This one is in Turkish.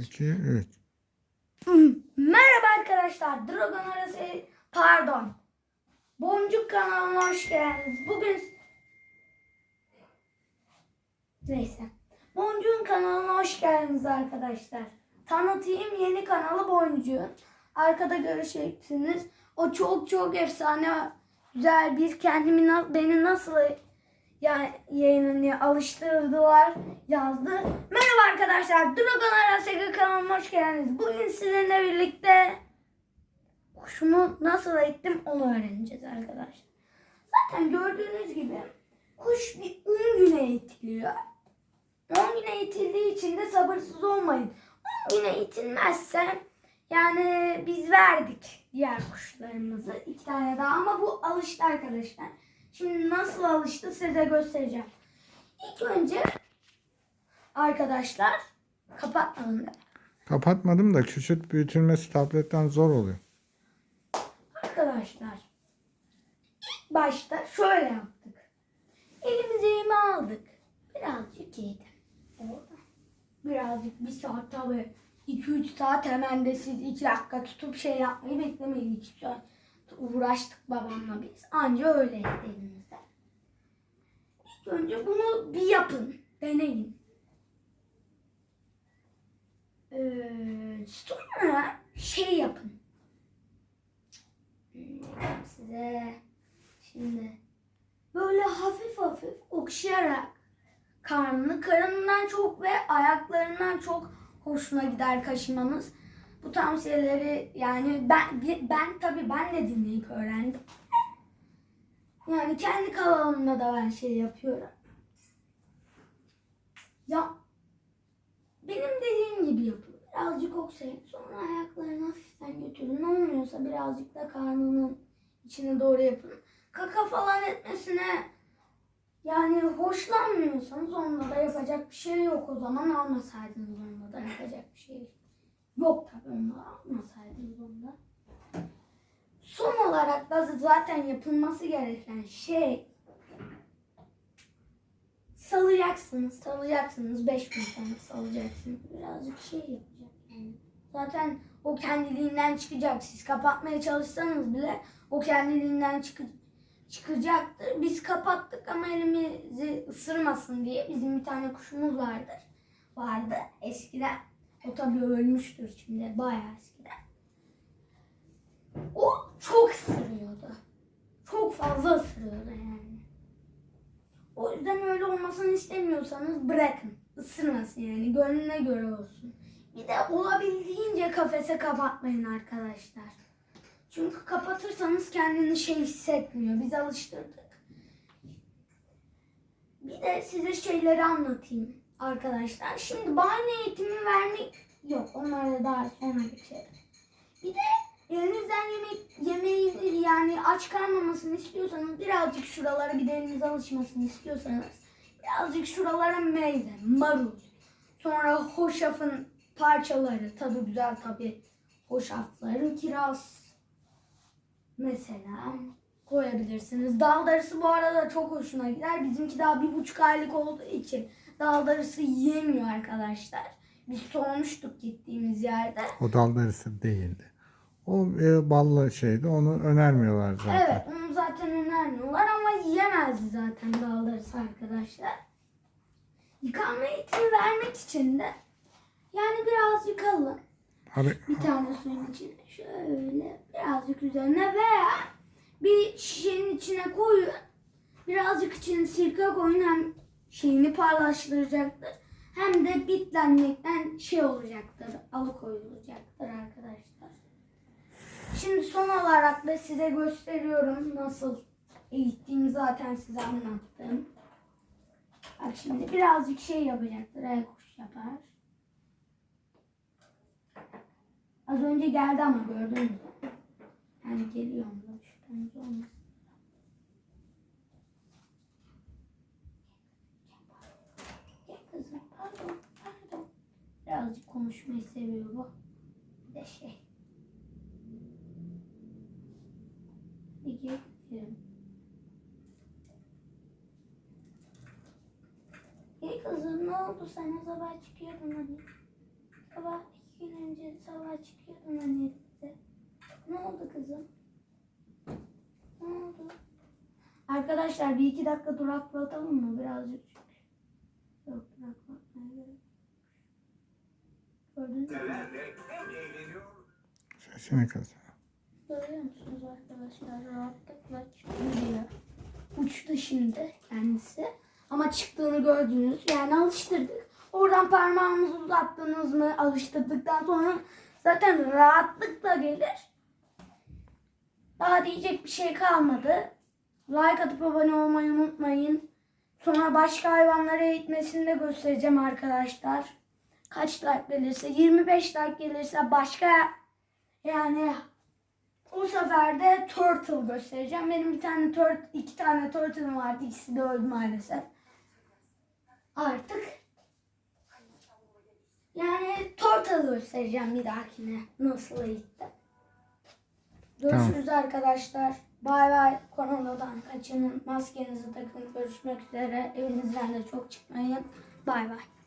2, 3. Merhaba arkadaşlar. Dragon arası pardon. Boncuk kanalına hoş geldiniz. Bugün neyse. Boncuk'un kanalına hoş geldiniz arkadaşlar. Tanıtayım yeni kanalı Boncuk'un. Arkada göreceksiniz. O çok çok efsane güzel bir kendimi beni nasıl yani yayınını alıştırdılar yazdı. Merhaba arkadaşlar. Dragon Arasega kanalıma hoş geldiniz. Bugün sizinle birlikte kuşumu nasıl eğittim onu öğreneceğiz arkadaşlar. Zaten gördüğünüz gibi kuş bir 10 güne eğitiliyor. 10 güne eğitildiği için de sabırsız olmayın. 10 güne eğitilmezse yani biz verdik diğer kuşlarımızı. iki tane daha ama bu alıştı arkadaşlar. Şimdi nasıl alıştı size göstereceğim. İlk önce arkadaşlar kapatmadım da. Kapatmadım da küçült büyütülmesi tabletten zor oluyor. Arkadaşlar ilk başta şöyle yaptık. Elimize yemi aldık. Birazcık yedim. Orada. Birazcık bir saat tabi 2-3 saat hemen de siz 2 dakika tutup şey yapmayı beklemeyin. 2 saat uğraştık babamla biz. Anca öyle elimizde. İlk önce bunu bir yapın. Deneyin. Ee, sonra şey yapın. Size şimdi böyle hafif hafif okşayarak karnını karnından çok ve ayaklarından çok hoşuna gider kaşımanız. Bu tavsiyeleri yani ben ben tabii ben de dinleyip öğrendim. Yani kendi kanalımda da ben şey yapıyorum. Ya benim dediğim gibi yapın. Birazcık okşayın. Sonra ayaklarını hafiften götürün. Olmuyorsa birazcık da karnının içine doğru yapın. Kaka falan etmesine yani hoşlanmıyorsanız onda da yapacak bir şey yok. O zaman almasaydınız onda da yapacak bir şey yok tabii onda almasaydınız onda. Son olarak da zaten yapılması gereken şey salacaksınız, salacaksınız. Beş gün sonra salacaksınız. Birazcık şey yapacak yani. Zaten o kendiliğinden çıkacak. Siz kapatmaya çalışsanız bile o kendiliğinden çıkı, çıkacaktır. Biz kapattık ama elimizi ısırmasın diye bizim bir tane kuşumuz vardır. Vardı eskiden. O tabii ölmüştür şimdi bayağı eskiden. O çok ısırıyordu. Çok fazla ısırıyordu yani. O yüzden öyle olmasını istemiyorsanız bırakın. Isırmasın yani. Gönlüne göre olsun. Bir de olabildiğince kafese kapatmayın arkadaşlar. Çünkü kapatırsanız kendini şey hissetmiyor. Biz alıştırdık. Bir de size şeyleri anlatayım arkadaşlar. Şimdi bahane eğitimi vermek yok. Onlara daha sonra geçelim. Bir de elinizden yemek yemeği yani aç kalmamasını istiyorsanız birazcık şuralara bir de elinize alışmasını istiyorsanız birazcık şuralara meyve, marul, sonra hoşafın parçaları tadı güzel tabi hoşafların kiraz mesela koyabilirsiniz. Dal darısı bu arada çok hoşuna gider. Bizimki daha bir buçuk aylık olduğu için dal darısı yiyemiyor arkadaşlar. Biz sormuştuk gittiğimiz yerde. O dal darısı değildi. O e, ballı şeydi. Onu önermiyorlar zaten. Evet onu zaten önermiyorlar ama yiyemezdi zaten dal darısı arkadaşlar. Yıkanma eğitimi vermek için de yani birazcık alın. Abi, Bir tane suyun içine şöyle birazcık üzerine veya bir şişenin içine koyun. Birazcık içine sirke koyun hem şeyini parlaştıracaktır. Hem de bitlenmekten şey olacaktır, alıkoyulacaktır arkadaşlar. Şimdi son olarak da size gösteriyorum nasıl eğittiğimi zaten size anlattım. Bak şimdi birazcık şey yapacaktır, el kuş yapar. Az önce geldi ama gördün mü? Yani geliyor mu? Şüpheniz olmasın. pardon, pardon. Birazcık konuşmayı seviyor bu. Bir de şey. Hadi gel. İyi kızım ne oldu sana sabah çıkıyordun hani. Sabah iki gün önce sabah çıkıyordun hani. Ne oldu kızım? Ne oldu? Arkadaşlar bir iki dakika duraklatalım mı birazcık? Yok gerek. yok. Gördünüz? Sesini kız. Görüyor musunuz arkadaşlar? Rahatlıkla çıkıyor. Uçtu şimdi kendisi. Ama çıktığını gördünüz. Yani alıştırdık. Oradan parmağımızı uzattınız mı alıştırdıktan sonra zaten rahatlıkla gelir. Daha diyecek bir şey kalmadı. Like atıp abone olmayı unutmayın. Sonra başka hayvanlara eğitmesini de göstereceğim arkadaşlar. Kaç like gelirse 25 like gelirse başka yani o sefer de turtle göstereceğim. Benim bir tane turt, iki tane turtle'ım vardı. İkisi de öldü maalesef. Artık yani turtle göstereceğim bir dahakine. Nasıl eğittim. Görüşürüz arkadaşlar. Bay bay. Koronadan kaçının. Maskenizi takın. Görüşmek üzere. Evinizden de çok çıkmayın. Bay bay.